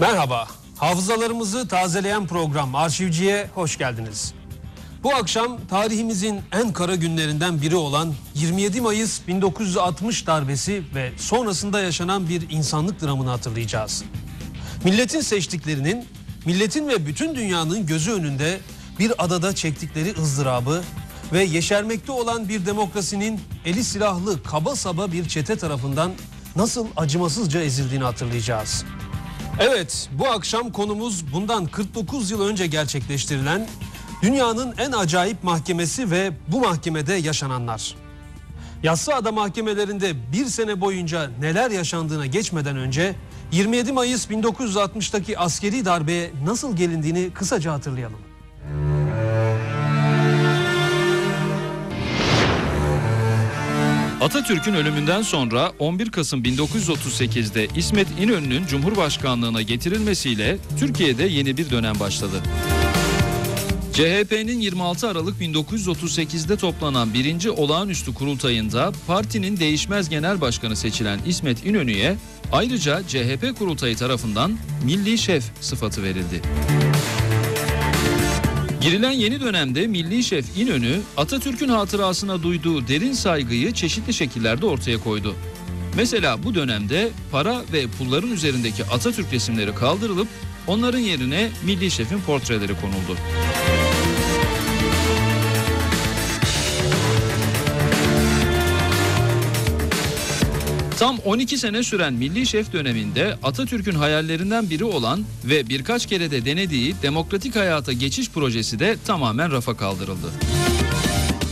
Merhaba. Hafızalarımızı tazeleyen program Arşivci'ye hoş geldiniz. Bu akşam tarihimizin en kara günlerinden biri olan 27 Mayıs 1960 darbesi ve sonrasında yaşanan bir insanlık dramını hatırlayacağız. Milletin seçtiklerinin, milletin ve bütün dünyanın gözü önünde bir adada çektikleri ızdırabı ve yeşermekte olan bir demokrasinin eli silahlı kaba saba bir çete tarafından nasıl acımasızca ezildiğini hatırlayacağız. Evet, bu akşam konumuz bundan 49 yıl önce gerçekleştirilen dünyanın en acayip mahkemesi ve bu mahkemede yaşananlar. Yassıada mahkemelerinde bir sene boyunca neler yaşandığına geçmeden önce 27 Mayıs 1960'taki askeri darbeye nasıl gelindiğini kısaca hatırlayalım. Atatürk'ün ölümünden sonra 11 Kasım 1938'de İsmet İnönü'nün Cumhurbaşkanlığına getirilmesiyle Türkiye'de yeni bir dönem başladı. CHP'nin 26 Aralık 1938'de toplanan birinci olağanüstü kurultayında partinin değişmez genel başkanı seçilen İsmet İnönü'ye ayrıca CHP kurultayı tarafından milli şef sıfatı verildi. Girilen yeni dönemde Milli Şef İnönü Atatürk'ün hatırasına duyduğu derin saygıyı çeşitli şekillerde ortaya koydu. Mesela bu dönemde para ve pulların üzerindeki Atatürk resimleri kaldırılıp onların yerine Milli Şef'in portreleri konuldu. Tam 12 sene süren Milli Şef döneminde Atatürk'ün hayallerinden biri olan ve birkaç kere de denediği demokratik hayata geçiş projesi de tamamen rafa kaldırıldı.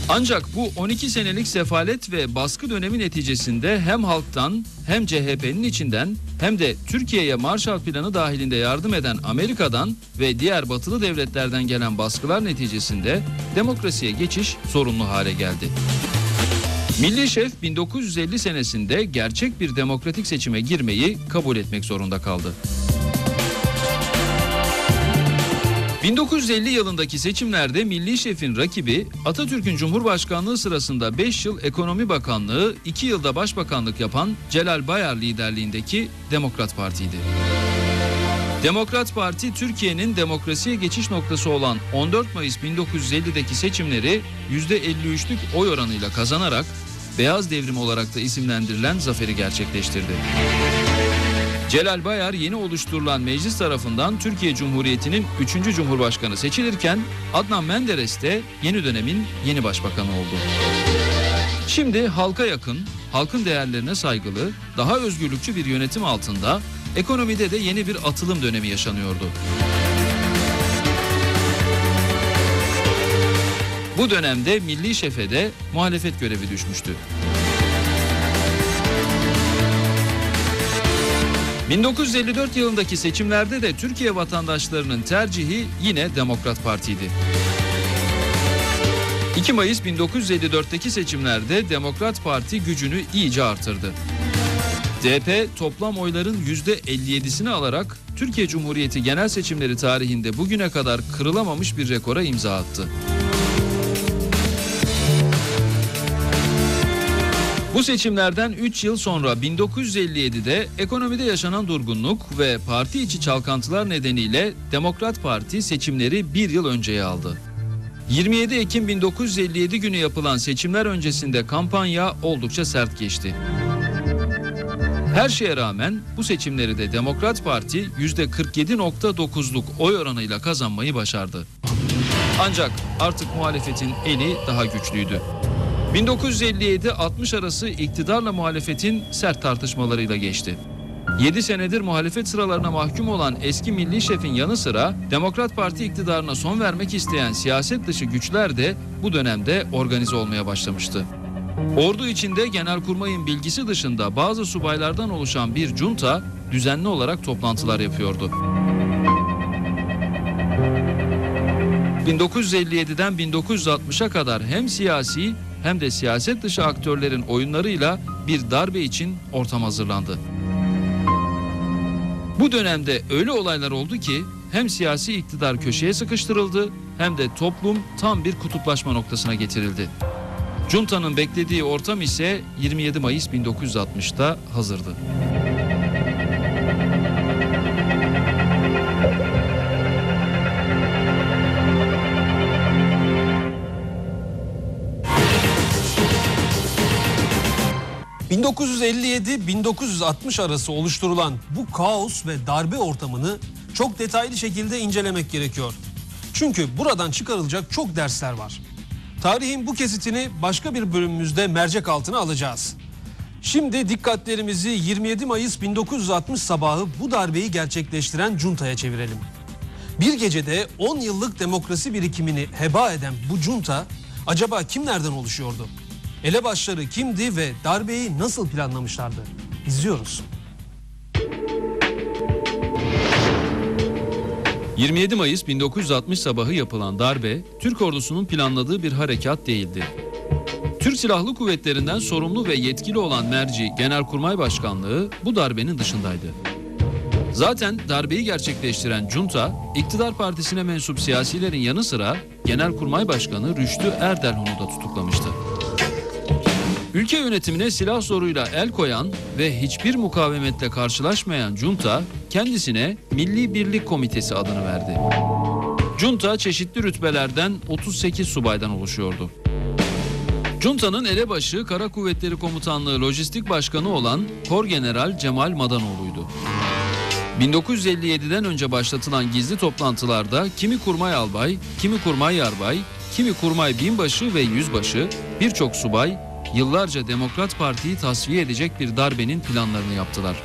Ancak bu 12 senelik sefalet ve baskı dönemi neticesinde hem halktan hem CHP'nin içinden hem de Türkiye'ye Marshall Planı dahilinde yardım eden Amerika'dan ve diğer batılı devletlerden gelen baskılar neticesinde demokrasiye geçiş sorunlu hale geldi. Milli Şef 1950 senesinde gerçek bir demokratik seçime girmeyi kabul etmek zorunda kaldı. 1950 yılındaki seçimlerde Milli Şef'in rakibi Atatürk'ün Cumhurbaşkanlığı sırasında 5 yıl Ekonomi Bakanlığı, 2 yılda Başbakanlık yapan Celal Bayar liderliğindeki Demokrat Parti'ydi. Demokrat Parti Türkiye'nin demokrasiye geçiş noktası olan 14 Mayıs 1950'deki seçimleri %53'lük oy oranıyla kazanarak Beyaz Devrim olarak da isimlendirilen zaferi gerçekleştirdi. Celal Bayar yeni oluşturulan meclis tarafından Türkiye Cumhuriyeti'nin 3. Cumhurbaşkanı seçilirken Adnan Menderes de yeni dönemin yeni başbakanı oldu. Şimdi halka yakın, halkın değerlerine saygılı, daha özgürlükçü bir yönetim altında ekonomide de yeni bir atılım dönemi yaşanıyordu. Bu dönemde milli şefe de muhalefet görevi düşmüştü. 1954 yılındaki seçimlerde de Türkiye vatandaşlarının tercihi yine Demokrat Parti'ydi. 2 Mayıs 1954'teki seçimlerde Demokrat Parti gücünü iyice artırdı. DP toplam oyların %57'sini alarak Türkiye Cumhuriyeti genel seçimleri tarihinde bugüne kadar kırılamamış bir rekora imza attı. Bu seçimlerden 3 yıl sonra 1957'de ekonomide yaşanan durgunluk ve parti içi çalkantılar nedeniyle Demokrat Parti seçimleri bir yıl önceye aldı. 27 Ekim 1957 günü yapılan seçimler öncesinde kampanya oldukça sert geçti. Her şeye rağmen bu seçimleri de Demokrat Parti %47.9'luk oy oranıyla kazanmayı başardı. Ancak artık muhalefetin eli daha güçlüydü. 1957-60 arası iktidarla muhalefetin sert tartışmalarıyla geçti. 7 senedir muhalefet sıralarına mahkum olan eski milli şefin yanı sıra Demokrat Parti iktidarına son vermek isteyen siyaset dışı güçler de bu dönemde organize olmaya başlamıştı. Ordu içinde Genelkurmay'ın bilgisi dışında bazı subaylardan oluşan bir junta düzenli olarak toplantılar yapıyordu. 1957'den 1960'a kadar hem siyasi hem de siyaset dışı aktörlerin oyunlarıyla bir darbe için ortam hazırlandı. Bu dönemde öyle olaylar oldu ki hem siyasi iktidar köşeye sıkıştırıldı hem de toplum tam bir kutuplaşma noktasına getirildi. Cunta'nın beklediği ortam ise 27 Mayıs 1960'ta hazırdı. ...1957-1960 arası oluşturulan bu kaos ve darbe ortamını çok detaylı şekilde incelemek gerekiyor. Çünkü buradan çıkarılacak çok dersler var. Tarihin bu kesitini başka bir bölümümüzde mercek altına alacağız. Şimdi dikkatlerimizi 27 Mayıs 1960 sabahı bu darbeyi gerçekleştiren cuntaya çevirelim. Bir gecede 10 yıllık demokrasi birikimini heba eden bu junta acaba kimlerden oluşuyordu? Elebaşları kimdi ve darbeyi nasıl planlamışlardı? İzliyoruz. 27 Mayıs 1960 sabahı yapılan darbe, Türk ordusunun planladığı bir harekat değildi. Türk Silahlı Kuvvetleri'nden sorumlu ve yetkili olan merci Genelkurmay Başkanlığı bu darbenin dışındaydı. Zaten darbeyi gerçekleştiren junta, iktidar partisine mensup siyasilerin yanı sıra Genelkurmay Başkanı Rüştü Erdelhun'u da tutuklamıştı. Ülke yönetimine silah zoruyla el koyan ve hiçbir mukavemetle karşılaşmayan junta kendisine Milli Birlik Komitesi adını verdi. Junta çeşitli rütbelerden 38 subaydan oluşuyordu. Junta'nın elebaşı Kara Kuvvetleri Komutanlığı Lojistik Başkanı olan Kor General Cemal Madanoğlu'ydu. 1957'den önce başlatılan gizli toplantılarda kimi kurmay albay, kimi kurmay yarbay, kimi kurmay binbaşı ve yüzbaşı, birçok subay yıllarca Demokrat Parti'yi tasfiye edecek bir darbenin planlarını yaptılar.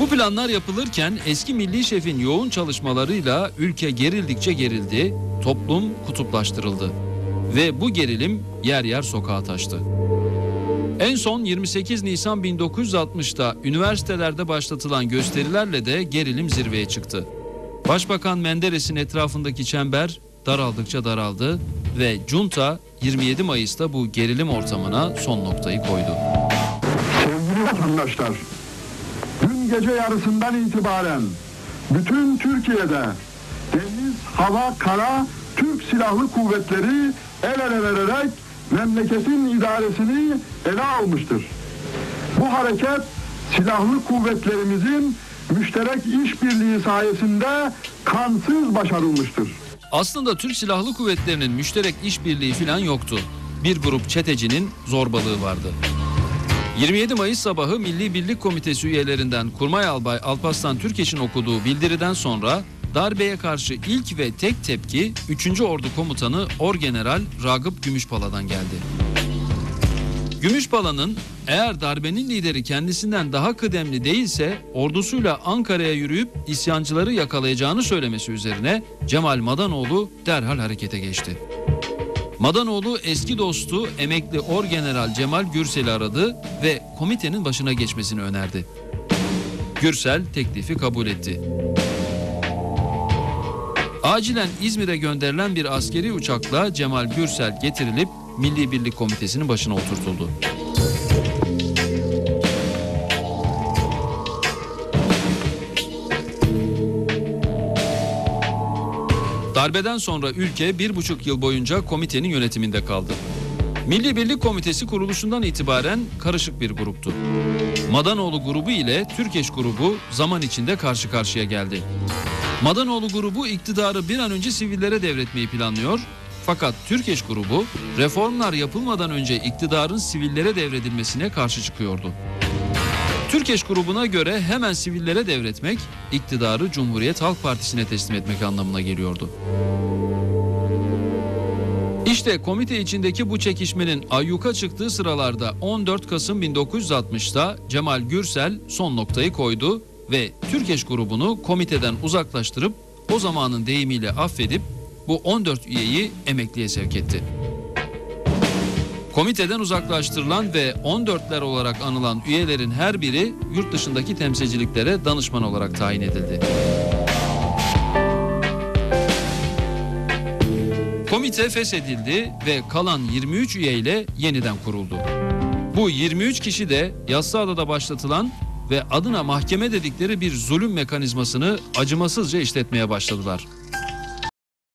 Bu planlar yapılırken eski milli şefin yoğun çalışmalarıyla ülke gerildikçe gerildi, toplum kutuplaştırıldı ve bu gerilim yer yer sokağa taştı. En son 28 Nisan 1960'ta üniversitelerde başlatılan gösterilerle de gerilim zirveye çıktı. Başbakan Menderes'in etrafındaki çember daraldıkça daraldı ve junta 27 Mayıs'ta bu gerilim ortamına son noktayı koydu. Sevgili vatandaşlar, gece yarısından itibaren bütün Türkiye'de deniz, hava, kara Türk Silahlı Kuvvetleri el ele vererek memleketin idaresini ele almıştır. Bu hareket silahlı kuvvetlerimizin müşterek işbirliği sayesinde kansız başarılmıştır. Aslında Türk Silahlı Kuvvetleri'nin müşterek işbirliği falan yoktu. Bir grup çetecinin zorbalığı vardı. 27 Mayıs sabahı Milli Birlik Komitesi üyelerinden Kurmay Albay Alparslan Türkeş'in okuduğu bildiriden sonra darbeye karşı ilk ve tek tepki 3. Ordu Komutanı Orgeneral Ragıp Gümüşpala'dan geldi. Gümüşpala'nın eğer darbenin lideri kendisinden daha kıdemli değilse ordusuyla Ankara'ya yürüyüp isyancıları yakalayacağını söylemesi üzerine Cemal Madanoğlu derhal harekete geçti. Madanoğlu eski dostu emekli Orgeneral Cemal Gürsel'i aradı ve komitenin başına geçmesini önerdi. Gürsel teklifi kabul etti. Acilen İzmir'e gönderilen bir askeri uçakla Cemal Gürsel getirilip Milli Birlik Komitesi'nin başına oturtuldu. Darbeden sonra ülke bir buçuk yıl boyunca komitenin yönetiminde kaldı. Milli Birlik Komitesi kuruluşundan itibaren karışık bir gruptu. Madanoğlu grubu ile Türkeş grubu zaman içinde karşı karşıya geldi. Madanoğlu grubu iktidarı bir an önce sivillere devretmeyi planlıyor. Fakat Türkeş grubu reformlar yapılmadan önce iktidarın sivillere devredilmesine karşı çıkıyordu. Türkeş grubuna göre hemen sivillere devretmek, iktidarı Cumhuriyet Halk Partisi'ne teslim etmek anlamına geliyordu. İşte komite içindeki bu çekişmenin ayyuka çıktığı sıralarda 14 Kasım 1960'ta Cemal Gürsel son noktayı koydu ve Türkeş grubunu komiteden uzaklaştırıp o zamanın deyimiyle affedip bu 14 üyeyi emekliye sevk etti. Komiteden uzaklaştırılan ve 14'ler olarak anılan üyelerin her biri yurt dışındaki temsilciliklere danışman olarak tayin edildi. Komite feshedildi ve kalan 23 üye ile yeniden kuruldu. Bu 23 kişi de Yassıada'da başlatılan ve adına mahkeme dedikleri bir zulüm mekanizmasını acımasızca işletmeye başladılar.